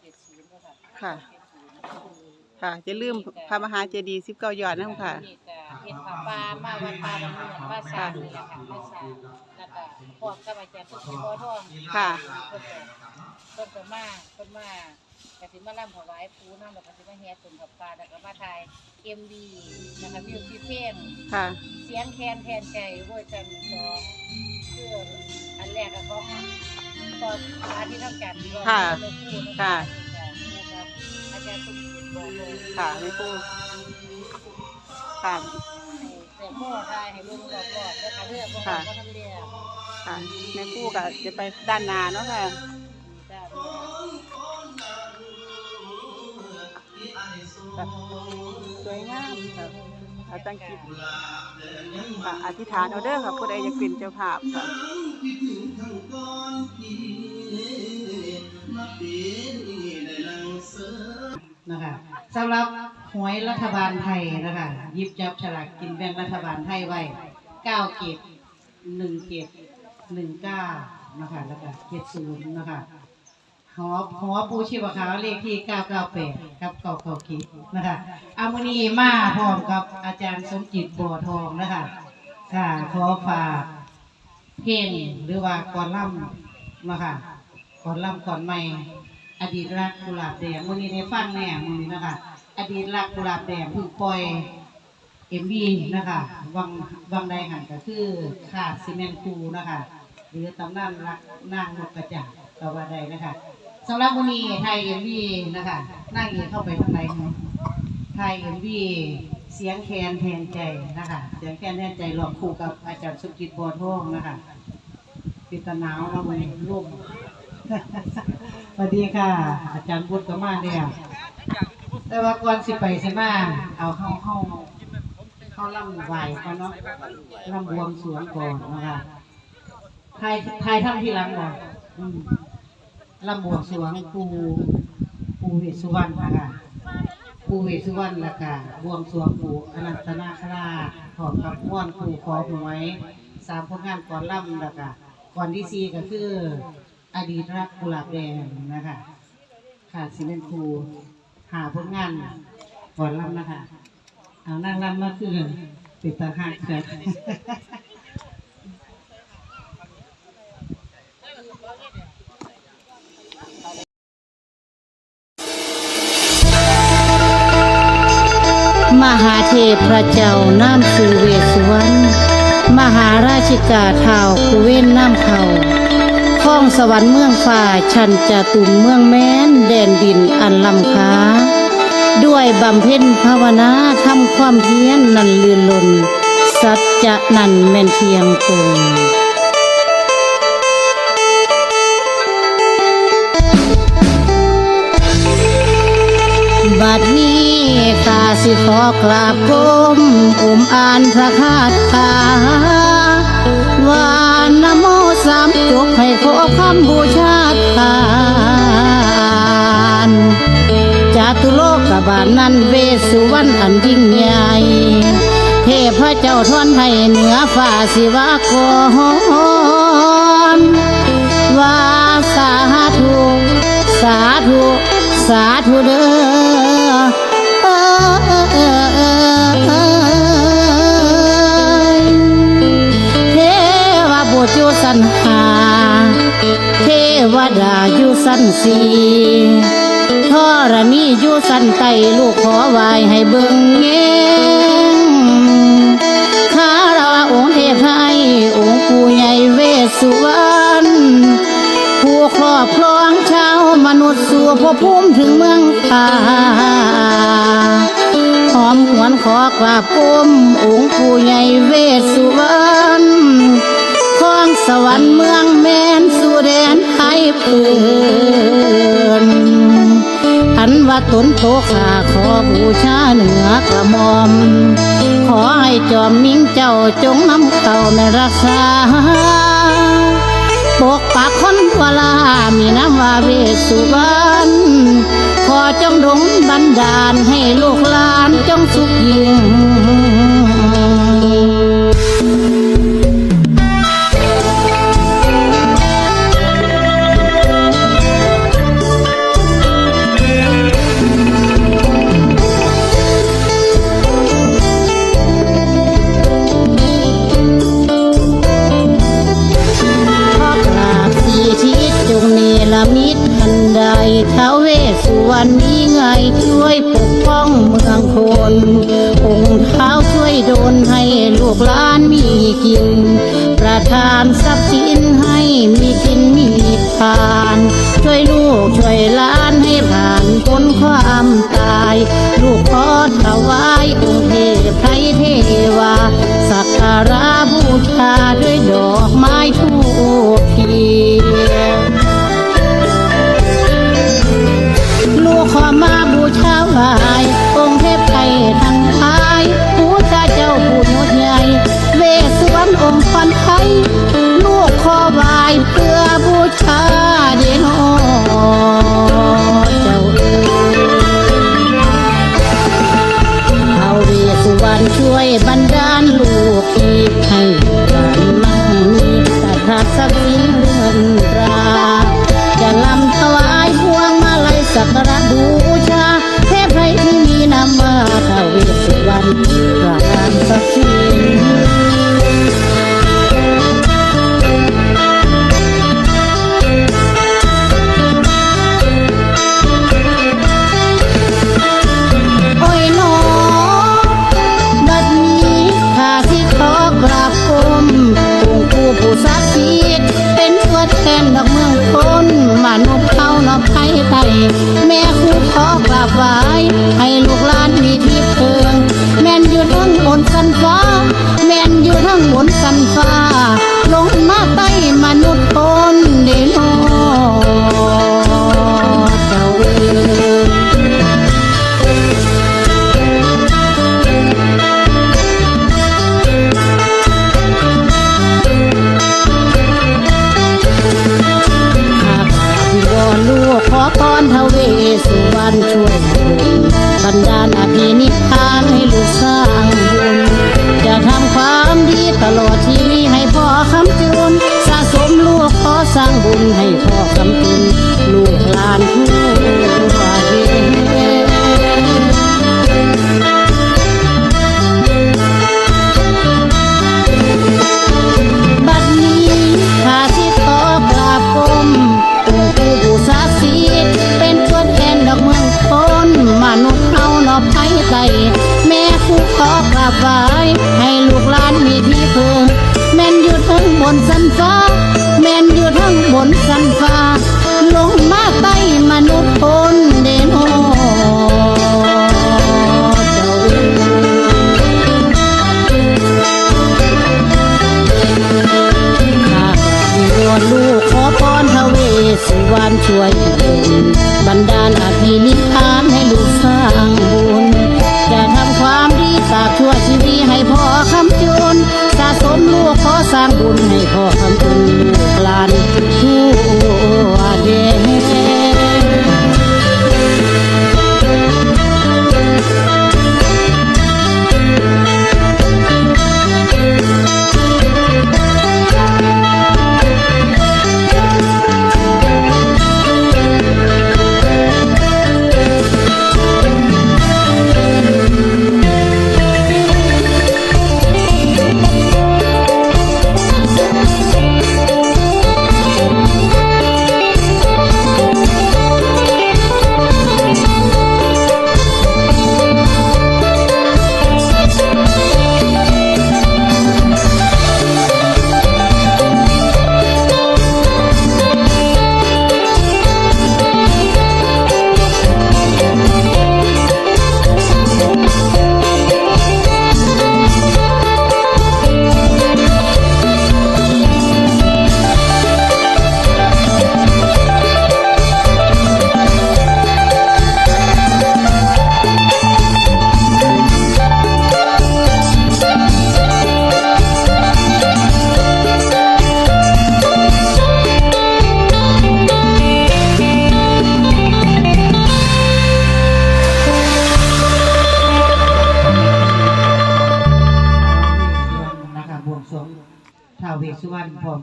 เก้าเจ็ดศูนย์เนาะค่ะค่ะ เจ็ดศูนย์ค่ะจะลืมพระมหาเจดีย์สิบเก้ายอดนะค่ะ นี่ก็เฮ็ดผ้าป่ามาวัดป่าดำเนินมาสร้างนี่แหละค่ะมาสร้างแล้วก็พร้อมกับอาจารย์สุขีบ่อทองค่ะ เพิ่นก็เพิ่นก็มาเพิ่นมาก็สิมาล่ำถวายปู่นำแล้วก็สิมาแห่ต้นกับป่าแล้วก็มาถ่าย MV นะคะมิวสิกเพลง ค่ะ เสียงแคนแทนใจเวอร์ชันสองคืออันแรกก็ของ ตอนอาที่ทำการร้องค่ะเพลงคู่นค่ะ นะครับอาจารย์สุขีบอกเลยค่ะแม่ครูค่ะ แต่พ่อทายให้ลุงรอบๆแล้วก็เรื่องพวกค่ะเราก็ทำเรียกค่ะแม่ครูก็จะไปด้านหน้าเนาะค่ะ จ้าค่ะสวยงาม ค่ะเอาตั้งจิตค่ะอธิษฐานเอาเด้อค่ะผู้ใดอยากเป็นเจ้าภาพค่ะนะคะสำหรับหวยรัฐบาลไทยนะคะยิบจับฉลากกินแบ่งรัฐบาลไทยไว้เก้าเกตหนึ่งเกตหนึ่งเก้านะคะแล้วก็เกตศูนย์นะคะ หอหอปูชีวขาวเลขที่เก้าเก้าแปดกับเก้าเก้ากตนะคะอามุนีมาพร้อมกับอาจารย์สมจิตบัวทองนะคะค่ะขอฝากเพลงหรือว่าก่อนล่ำนะคะก่อนล่ำก่อนใหม่ อดีตรักกุหลาบแดงวันนี้ได้ฟังแน่มือนี้นะคะ อดีตรักกุหลาบแดงเพิ่งปล่อยเอ็มบีนะคะวังวังใดหันก็คือขาดซีเมนต์คูนะคะ หรือตำนานรักนางนกกระจาบก็ว่าใดนะคะ สำหรับวันนี้ไทยเอ็มบีนะคะนั่งเอียงเข้าไปทางไหนคะไทยเอ็มบีเสียงแคนแทนใจนะคะ เสียงแคนแทนใจร้องคู่กับอาจารย์สุกิตบัวทองนะคะปิตนาวเราะวันนี้ร่มสวัสดีค่ะ อาจารย์บุตรกมาเนี่ยแต่ว่าก่อนสิไปสิมาเอาเข้าเข้าเข้าล่ำไหวก่อนเนาะล่ำบวงสวงก่อนนะคะทายทายทั้งที่หลังก่อนอืม ลำบวงสรวงปูปูเวสสุวรรณนะคะปูเวสสุวรรณล้วก็บวงสรวงปูอนันตนาคราชพร้อมกับม้วนปูขอหวยสามผลงานก่อนล่ำล้วก็ก่อนที่สี่ก็คือ อดีตรักกุหลาบแดงนะคะค่ะสิเป็นครูหาผลงานก่อนลำนะคะเอานั่งลำมาคือติดตาหักเกิด เทพเจ้าน้ำสือเวสวรรณมหาราชิกาเท้าวกุเว้นน้ำเขาข้องสวรรค์เมืองฟ้าชันจะตุ่มเมืองแม้นแดนดินอันลำค้าด้วยบำเพ็ญภาวนาทำความเพียรนนันลืนลน สัจจะนันแม่นเทียงตรงบัดนี้ข สิขอกราบก้มอมอ่านพระคาถาวานะโมสามจบให้ขอคำบูชาทานจาตุโลกบาลนั้นเวสุวรรณอันยิ่งใหญ่เทพเจ้าทอนให้เหนือฝ่าสิวากรว่าสาธุ สาธุ สาธุเด้อ เทวบุตรอยู่สันหา เทวดาอยู่สันสีทรณีอยู่สันไตลูกขอไหวให้เบิ่งเงงข้าเราองค์เทพไทยองค์ปู่ใหญ่เวสสุวรรณผู้ครอบครองชาวมนุษย์สู่ภพภูมิถึงเมืองตา หวนขอกราบก้มองค์ผู้ใหญ่เวสสุวรรณของสวรรค์เมืองแมนสู่แดนไทยเพื่อนอันว่าตนโตขาขอบูชาเหนือกระหมอม ขอให้จอมมิ่งเจ้าจงนำเข้าในรักษาปกปักคนวลามีน้ำว่าเวสสุวรรณ ขอจงดงบันดาลให้ลูกหลานจงสุขยิ่ง การทรัพย์สินให้มีกินมีทาน ช่วยลูกช่วยล้านให้ผ่านพ้นความตาย ลูกขอถวายองค์เทพไทยเทวา สักการะบูชาด้วยดอกไม้ทูันดาณอภินิพานให้ลูกสร้างบุญจะทำความดีตลอดชีวิตให้พ่อคำจุนสะสมลูกขอสร้างบุญให้พ่อคำจุนลูกหลานทุก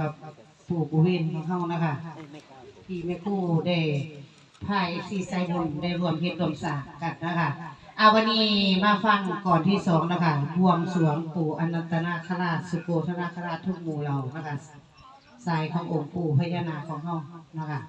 กับผู้บุเวนของเขานะคะที่แม่คู่ได้พายซีไซบุญได้รวมเฮ็ดรวมสากันนะคะอาวันนี้มาฟังก่อนที่สองนะคะบวงสวงปู่อนันตนาคราชสุโกธนาคราชทุกหมู่เรานะคะสายขององค์ปู่พญานาคของเขานะคะ